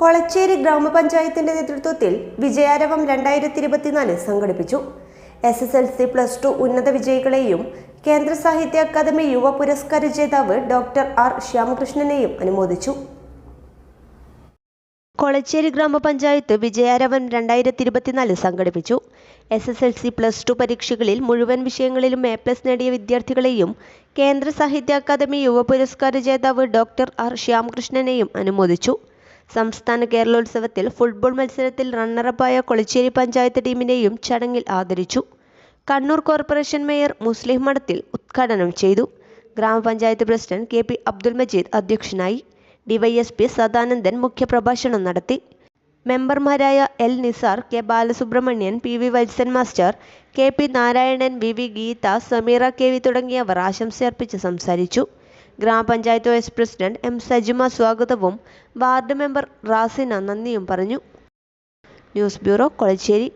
കൊളച്ചേരി ഗ്രാമപഞ്ചായത്തിന്റെ നേതൃത്വത്തിൽ വിജയാരവം രണ്ടായിരത്തി ഇരുപത്തിനാല് സംഘടിപ്പിച്ചു. S S L C plus two ഉന്നത വിജയികളെയും കേന്ദ്ര സാഹിത്യ അക്കാദമി യുവ പുരസ്കാര ജേതാവ് ഡോക്ടർ ആർ ശ്യാമകൃഷ്ണനെയും അനുമോദിച്ചു. കൊളച്ചേരി ഗ്രാമപഞ്ചായത്ത് വിജയാരവൻ രണ്ടായിരത്തി ഇരുപത്തിനാല് സംഘടിപ്പിച്ചു. S S L C plus two പരീക്ഷകളിൽ മുഴുവൻ വിഷയങ്ങളിലും എ പ്ലസ് നേടിയ വിദ്യാർത്ഥികളെയും കേന്ദ്ര സാഹിത്യ അക്കാദമി യുവ പുരസ്കാര ജേതാവ് ഡോക്ടർ ആർ ശ്യാമകൃഷ്ണനെയും അനുമോദിച്ചു. സംസ്ഥാന കേരളോത്സവത്തിൽ ഫുട്ബോൾ മത്സരത്തിൽ റണ്ണറപ്പായ കൊളിച്ചേരി പഞ്ചായത്ത് ടീമിനെയും ചടങ്ങിൽ ആദരിച്ചു. കണ്ണൂർ കോർപ്പറേഷൻ മേയർ മുസ്ലിം മഠത്തിൽ ഉദ്ഘാടനം ചെയ്തു. ഗ്രാമപഞ്ചായത്ത് president K P Abdul Majeed അധ്യക്ഷനായി. ഡിവൈഎസ്പി സദാനന്ദൻ മുഖ്യപ്രഭാഷണം നടത്തി. മെമ്പർമാരായ L Nisar K Balasubramanian P V Valsan master K P Narayanan V V Geetha Sameera K V തുടങ്ങിയവർ ആശംസയർപ്പിച്ച് സംസാരിച്ചു. ഗ്രാമപഞ്ചായത്ത് വൈസ് പ്രസിഡന്റ് എം സജിമ സ്വാഗതവും വാർഡ് മെമ്പർ റാസിന നന്ദിയും പറഞ്ഞു. News bureau Kolachery.